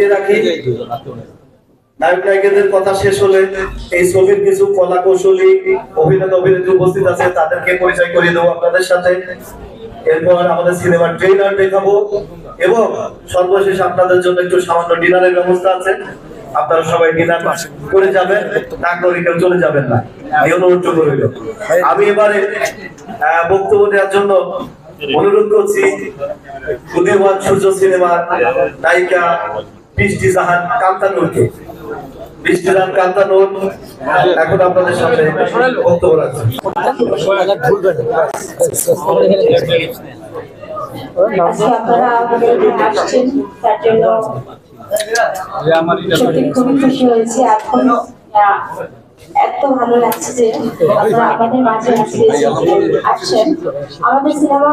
দিয়ে রাখি। নায়ক নায়িকাদের কথা শেষ হলে এই ছবির কিছু কলা কৌশলী অভিনেতা অভিনেত্রী উপস্থিত আছে তাদেরকে পরিচয় করিয়ে দেবো আপনাদের সাথে। এরপর আমাদের সিনেমার ট্রেলার দেখাবো এবং সর্বশেষ আপনাদের জন্য একটু সামান্য ডিনারের ব্যবস্থা আছে। আপনারা সবাই ডিনার করে যাবেন না করে কেউ চলে যাবেন না। এই অনুরোধ রইল। আমি এবারে বক্তব্য দেওয়ার জন্য অনুরোধ করছি উদীয়মান সূর্য সিনেমার নায়িকা বৃষ্টি জাহান কান্তানুরকে। বৃষ্টি জাহান কান্তানুর এখন আপনাদের সামনে বক্তব্য রাখছেন খুবই খুশি হয়েছি এত ভালো লাগছে যে আপনারা আমাদের মাঝে আসছেন আমাদের সিনেমা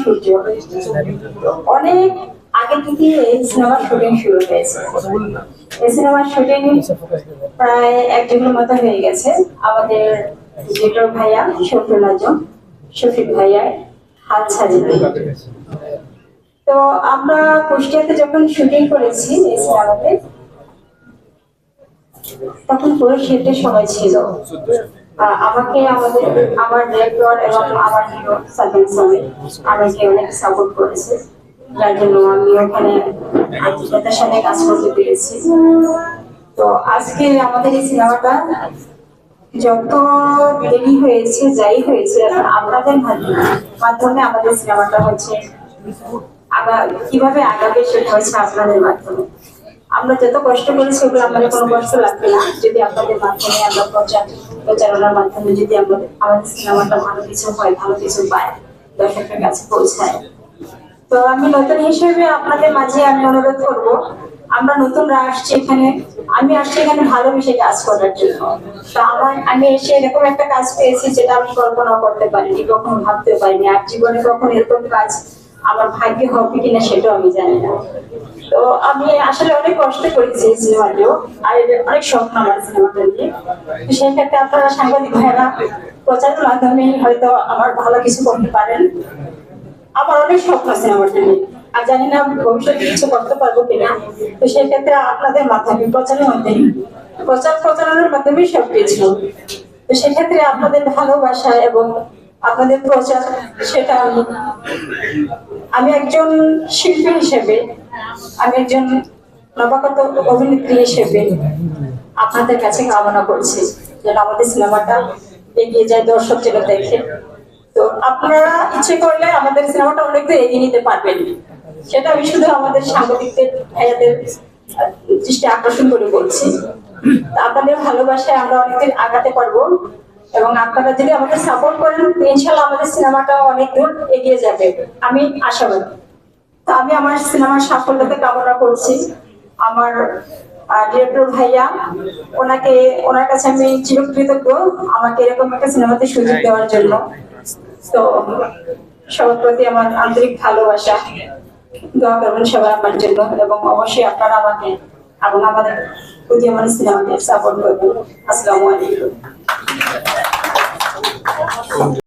সূর্য। অনেক এই সিনেমার শুটিং শুরু হয়েছে। এই সিনেমার শুটিং প্রায় এক মতো হয়ে গেছে। আমাদের ভাইয়া, শফিউল আজম, শফিক ভাইয়া হাত তো আমরা কুষ্টিয়াতে যখন শুটিং করেছি এই সিনেমাতে, তখন পুরো সেটের সময় ছিল। আমাকে, আমাদের, আমার ডিরেক্টর এবং আমার হিরো সালমান সামির আমাকে অনেক সাপোর্ট করেছে। যার জন্য আমি ওখানে আত্মীয়তার সাথে কাজ করতে পেরেছি। তো আজকে আমাদের এই সিনেমাটা যত দেরি হয়েছে, যাই হয়েছে, আপনাদের মাধ্যমে আমাদের সিনেমাটা হচ্ছে আগা, কীভাবে আগাবে সেটা হচ্ছে আপনাদের মাধ্যমে। আমরা যত কষ্ট করেছি, ওগুলো আমাদের কোনো কষ্ট লাগবে না। যদি আপনাদের মাধ্যমে আমরা প্রচার, প্রচারণার মাধ্যমে যদি আমাদের আমাদের সিনেমাটা ভালো কিছু হয়, ভালো কিছু পায় দর্শকের কাছে পৌঁছায় তো আমি নতুন হিসেবে আপনাদের মাঝে আমি অনুরোধ করব, আমরা নতুনরা আসছি এখানে, আমি আসছি এখানে ভালোবেসে কাজ করার জন্য। তো আমার, আমি এসে এরকম একটা কাজ পেয়েছি যেটা আমি কল্পনা করতে পারিনি, কখনো ভাবতে পারিনি, আর জীবনে কখনো এরকম কাজ আমার ভাগ্যে হবে কিনা সেটাও আমি জানি না। তো আমি আসলে অনেক কষ্ট করেছি এই সিনেমাটিও আর অনেক স্বপ্ন আমার সিনেমাটা নিয়ে। সেই ক্ষেত্রে আপনারা সাংবাদিক ভাইরা প্রচারের মাধ্যমে হয়তো আমার ভালো কিছু করতে পারেন। আমার অনেক স্বপ্ন আছে আমার জন্য। আর জানি না ভবিষ্যতে কিছু করতে পারব কিনা। তো সেই ক্ষেত্রে আপনাদের মাধ্যমে, প্রচারের মাধ্যমে, প্রচার প্রচারণের মাধ্যমে সব কিছু তো সেক্ষেত্রে আপনাদের ভালোবাসা এবং আপনাদের প্রচার, সেটা আমি আমি একজন শিল্পী হিসেবে, আমি একজন নবাগত অভিনেত্রী হিসেবে আপনাদের কাছে কামনা করছি। যেন আমাদের সিনেমাটা এগিয়ে যায় দর্শক যেন দেখে। আপনারা ইচ্ছে করলে আমাদের সিনেমাটা অনেক দূর এগিয়ে নিতে পারবেন। সেটা আমি শুধু আমাদের সাংবাদিকদের ভাইয়াদের দৃষ্টি আকর্ষণ করে বলছি। আপনাদের ভালোবাসায় আমরা অনেকদিন আগাতে পারব এবং আপনারা যদি আমাদের সাপোর্ট করেন ইনশাল্লাহ আমাদের সিনেমাটা অনেক দূর এগিয়ে যাবে। আমি আশাবাদী। তো আমি আমার সিনেমার সাফল্যতে কামনা করছি। আমার ডিরেক্টর ভাইয়া ওনাকে ওনার কাছে আমি চিরকৃতজ্ঞ। আমাকে এরকম একটা সিনেমাতে সুযোগ দেওয়ার জন্য। তো সবার প্রতি আমার আন্তরিক ভালোবাসা। দোয়া করবেন সবাই আমার জন্য এবং অবশ্যই আপনারা আমাকে এবং আমাদের উদীয়মান সিনেমাকে সাপোর্ট করবেন। আসসালামু আলাইকুম।